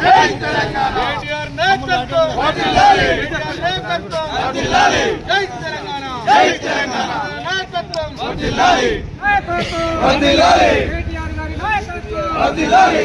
కేటీఆర్ నాయకత్వం కేటీఆర్ నాయకత్వం జై తెలంగాణ జై తెలంగాణ నాయకత్వం కేటీఆర్ గారి నాయకత్వం వర్ధిల్లాలి వర్ధిల్లాలి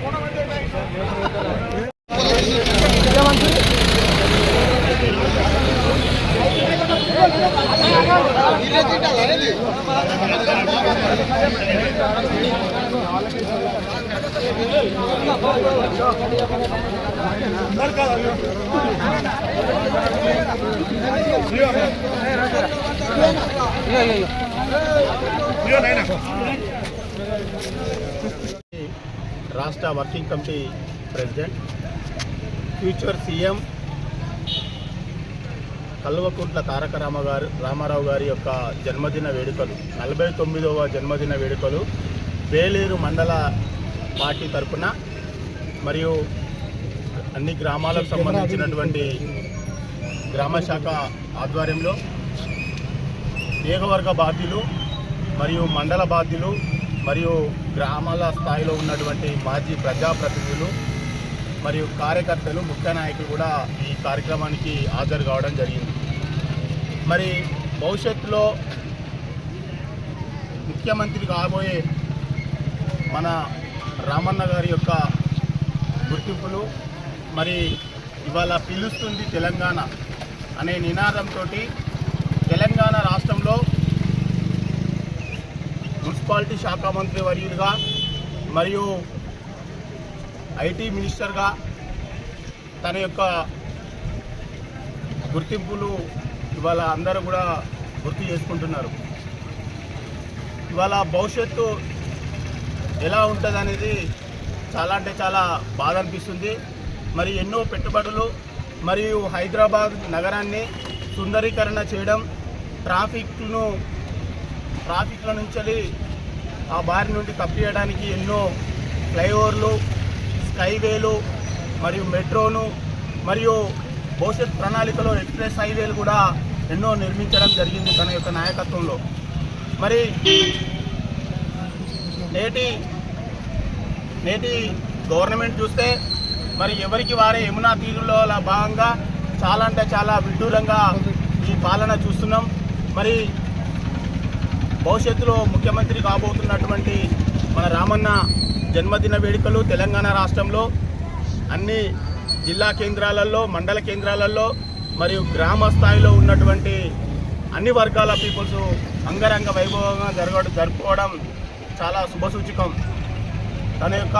Yo, yo. రాష్ట్ర working committee president future CM Kalvakuntla Taraka Rama గారు రామారావు గారి యొక్క జన్మదిన వేడుకలు నలభై తొమ్మిదవ జన్మదిన వేడుకలు వేలేరు మండల పార్టీ తరపున మరియు అన్ని గ్రామాలకు సంబంధించినటువంటి గ్రామ శాఖ ఆధ్వర్యంలో నియోగవర్గ బాధ్యులు మరియు మండల బాధ్యులు మరియు గ్రామాల స్థాయిలో ఉన్నటువంటి మాజీ ప్రజాప్రతినిధులు మరియు కార్యకర్తలు ముఖ్య నాయకులు కూడా ఈ కార్యక్రమానికి హాజరు కావడం జరిగింది. మరి భవిష్యత్తులో ముఖ్యమంత్రి కాబోయే మన రామన్న గారి యొక్క గుర్తింపులు మరి ఇవాళ పిలుస్తుంది తెలంగాణ అనే నినాదంతో తెలంగాణ రాష్ట్రంలో మున్సిపాలిటీ శాఖ మంత్రి వర్యులుగా మరియు ఐటీ మినిస్టర్గా తన యొక్క గుర్తింపులు ఇవాళ అందరూ కూడా గుర్తు చేసుకుంటున్నారు. ఇవాళ భవిష్యత్తు ఎలా ఉంటుంది అనేది చాలా అంటే చాలా బాధ అనిపిస్తుంది. మరి ఎన్నో పెట్టుబడులు మరియు హైదరాబాద్ నగరాన్ని సుందరీకరణ చేయడం ట్రాఫిక్ను ట్రాఫిక్ల నుంచి ఆ బారి నుండి తప్పియడానికి ఎన్నో ఫ్లైఓవర్లు స్కైవేలు మరియు మెట్రోను మరియు భవిష్యత్ ప్రణాళికలో ఎక్స్ప్రెస్ హైవేలు కూడా ఎన్నో నిర్మించడం జరిగింది తన యొక్క నాయకత్వంలో. మరి నేటి నేటి గవర్నమెంట్ చూస్తే మరి ఎవరికి వారే యమునా తీరులో భాగంగా చాలా అంటే చాలా విడ్డూరంగా ఈ పాలన చూస్తున్నాం. మరి భవిష్యత్తులో ముఖ్యమంత్రి కాబోతున్నటువంటి మన రామన్న జన్మదిన వేడుకలు తెలంగాణ రాష్ట్రంలో అన్ని జిల్లా కేంద్రాలలో మండల కేంద్రాలలో మరియు గ్రామ స్థాయిలో ఉన్నటువంటి అన్ని వర్గాల పీపుల్స్ అంగరంగ వైభవంగా జరగ జరుపుకోవడం చాలా శుభసూచకం. తన యొక్క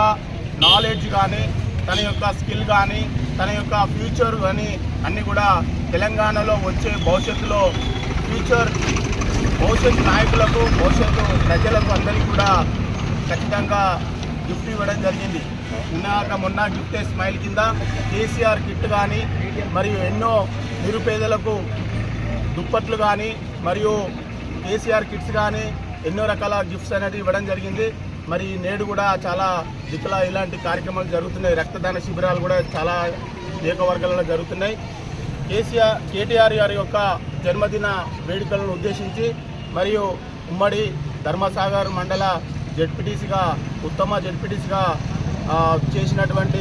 నాలెడ్జ్ కానీ తన యొక్క స్కిల్ కానీ తన యొక్క ఫ్యూచర్ కానీ అన్నీ కూడా తెలంగాణలో వచ్చే భవిష్యత్తులో ఫ్యూచర్ భవిష్యత్తు నాయకులకు భవిష్యత్తు ప్రజలకు అందరికీ కూడా ఖచ్చితంగా గిఫ్ట్ ఇవ్వడం జరిగింది. నిన్నాక మొన్న గిఫ్ట్ స్మైల్ కింద కేసీఆర్ కిట్ కానీ మరియు ఎన్నో నిరుపేదలకు దుప్పట్లు కానీ మరియు కేసీఆర్ కిట్స్ కానీ ఎన్నో రకాల గిఫ్ట్స్ అనేది ఇవ్వడం జరిగింది. మరి నేడు కూడా చాలా దిక్కుల ఇలాంటి కార్యక్రమాలు జరుగుతున్నాయి. రక్తదాన శిబిరాలు కూడా చాలా నియోజకవర్గాలలో జరుగుతున్నాయి. కేసీఆర్ కేటీఆర్ గారి యొక్క జన్మదిన వేడుకలను ఉద్దేశించి మరియు ఉమ్మడి ధర్మసాగర్ మండల జడ్పీటీసీగా ఉత్తమ జడ్పీటీసీగా చేసినటువంటి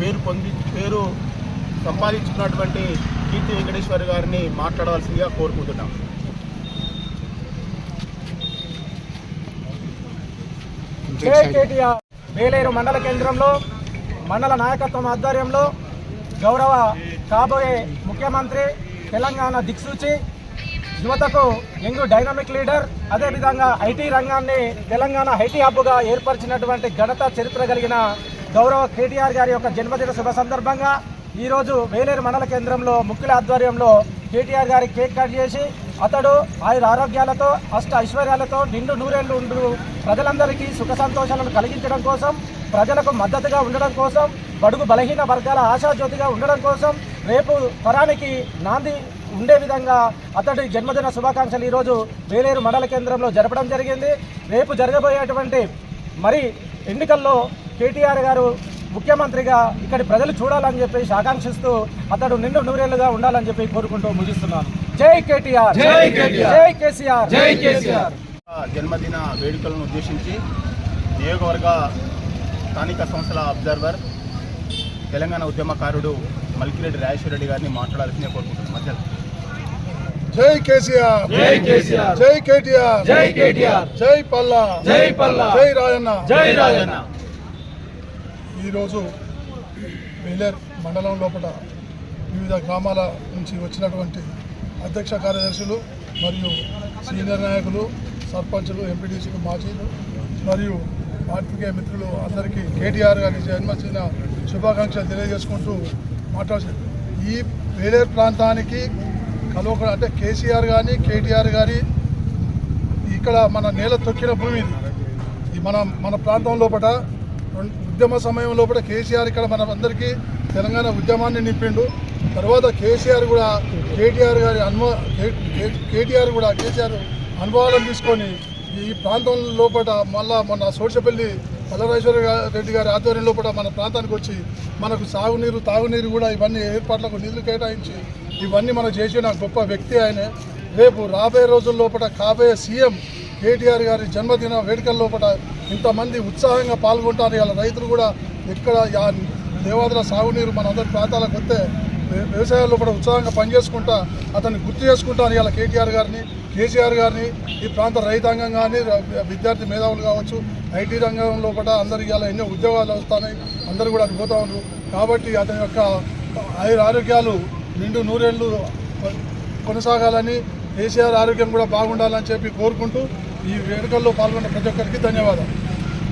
పేరు పొంది పేరు సంపాదించుకున్నటువంటి కీర్తి వెంకటేశ్వర్ గారిని మాట్లాడవలసిందిగా కోరుకుంటున్నాం. కేటీఆర్. వేలేరు మండల కేంద్రంలో మండల నాయకత్వం ఆధ్వర్యంలో గౌరవ కాబోయే ముఖ్యమంత్రి తెలంగాణ దిక్సూచి యువతకు యంగ్ డైనమిక్ లీడర్ అదేవిధంగా ఐటీ రంగాన్ని తెలంగాణ ఐటీ హబ్గా ఏర్పరిచినటువంటి ఘనత చరిత్ర కలిగిన గౌరవ కేటీఆర్ గారి యొక్క జన్మదిన శుభ సందర్భంగా ఈరోజు వేలేరు మండల కేంద్రంలో ముఖ్యుల ఆధ్వర్యంలో కేటీఆర్ గారి కేక్ కట్ చేసి అతడు ఆయన ఆరోగ్యాలతో అష్ట ఐశ్వర్యాలతో నిండు నూరేళ్ళు ఉండు ప్రజలందరికీ సుఖ సంతోషాలను కలిగించడం కోసం ప్రజలకు మద్దతుగా ఉండడం కోసం బడుగు బలహీన వర్గాల ఆశాజ్యోతిగా ఉండడం కోసం రేపు తరానికి నాంది ఉండే విధంగా అతడి జన్మదిన శుభాకాంక్షలు ఈరోజు వేలేరు మండల కేంద్రంలో జరపడం జరిగింది. రేపు జరగబోయేటువంటి మరి ఎన్నికల్లో కేటీఆర్ గారు ముఖ్యమంత్రిగా ఇక్కడి ప్రజలు చూడాలని చెప్పి ఆకాంక్షిస్తూ అతడు నిండు నూరేళ్ళుగా ఉండాలని చెప్పి కోరుకుంటూ ముగిస్తున్నాను. జై కేటీఆర్. జై కేటీఆర్. జై కేసీఆర్. జై కేసీఆర్. జన్మదిన వేడుకలను ఉద్దేశించి నియోజకవర్గ స్థానిక సంస్థల అబ్జర్వర్ తెలంగాణ ఉద్యమకారుడు మల్కిరెడ్డి రాజేశ్వర రెడ్డి గారిని మాట్లాడాల్సిందే కోరుకుంటున్నాను. జై కేసీఆర్. జై కేసీఆర్. జై కేటీఆర్. జై కేటీఆర్. జై పల్లా. జై పల్లా. జై రాయన్న. జై రాజన్న ఈరోజు వేలేర్ మండలం లోపల వివిధ గ్రామాల నుంచి వచ్చినటువంటి అధ్యక్ష కార్యదర్శులు మరియు సీనియర్ నాయకులు సర్పంచులు ఎంపీటీసీలు మాజీలు మరియు పార్టీకే మిత్రులు అందరికీ కేటీఆర్ గారి జన్మదిన శుభాకాంక్షలు తెలియజేసుకుంటూ మాట్లాడు ఈ వేలేరు ప్రాంతానికి కలవక అంటే కేసీఆర్ కానీ కేటీఆర్ కానీ ఇక్కడ మన నేల తొక్కిన భూమి ఇది. ఈ మన మన ప్రాంతం లోపల ఉద్యమ సమయం లోపల కేసీఆర్ ఇక్కడ మన అందరికీ తెలంగాణ ఉద్యమాన్ని నింపిండు. తర్వాత కేసీఆర్ కూడా కేటీఆర్ గారి అనుభవ కే- కేటీఆర్ కూడా కేసీఆర్ అనుభవాలను తీసుకొని ఈ ప్రాంతం లోపల మళ్ళా మన సోర్చపల్లి పల్లరాజేశ్వర రెడ్డి గారి ఆధ్వర్యం లోపల మన ప్రాంతానికి వచ్చి మనకు సాగునీరు తాగునీరు కూడా ఇవన్నీ ఏర్పాట్లకు నిధులు కేటాయించి ఇవన్నీ మనం చేసిన గొప్ప వ్యక్తి ఆయనే. రేపు రాబోయే రోజుల లోపల కాబోయే సీఎం కేటీఆర్ గారి జన్మదిన వేడుకల లోపల ఇంతమంది ఉత్సాహంగా పాల్గొంటారు. ఇలా రైతులు కూడా ఎక్కడ యా- దేవాదుల సాగునీరు మన అందరి ప్రాంతాలకు వస్తే వ్యవసాయాల్లో కూడా ఉత్సాహంగా పనిచేసుకుంటా అతన్ని గుర్తు చేసుకుంటాను ఇలా కేటీఆర్ గారిని కేసీఆర్ గారిని ఈ ప్రాంత రైతాంగం కానీ విద్యార్థి మేధావులు కావచ్చు ఐటీ రంగం లోపల అందరికి ఇలా ఎన్నో ఉద్యోగాలు వస్తాయి అందరూ కూడా అది పోతా ఉన్నారు. కాబట్టి అతని యొక్క ఆయుర ఆరోగ్యాలు నిండు నూరేళ్ళు కొనసాగాలని కేసీఆర్ ఆరోగ్యం కూడా బాగుండాలని చెప్పి కోరుకుంటూ ఈ వేడుకల్లో పాల్గొన్న ప్రతి ఒక్కరికి ధన్యవాదాలు.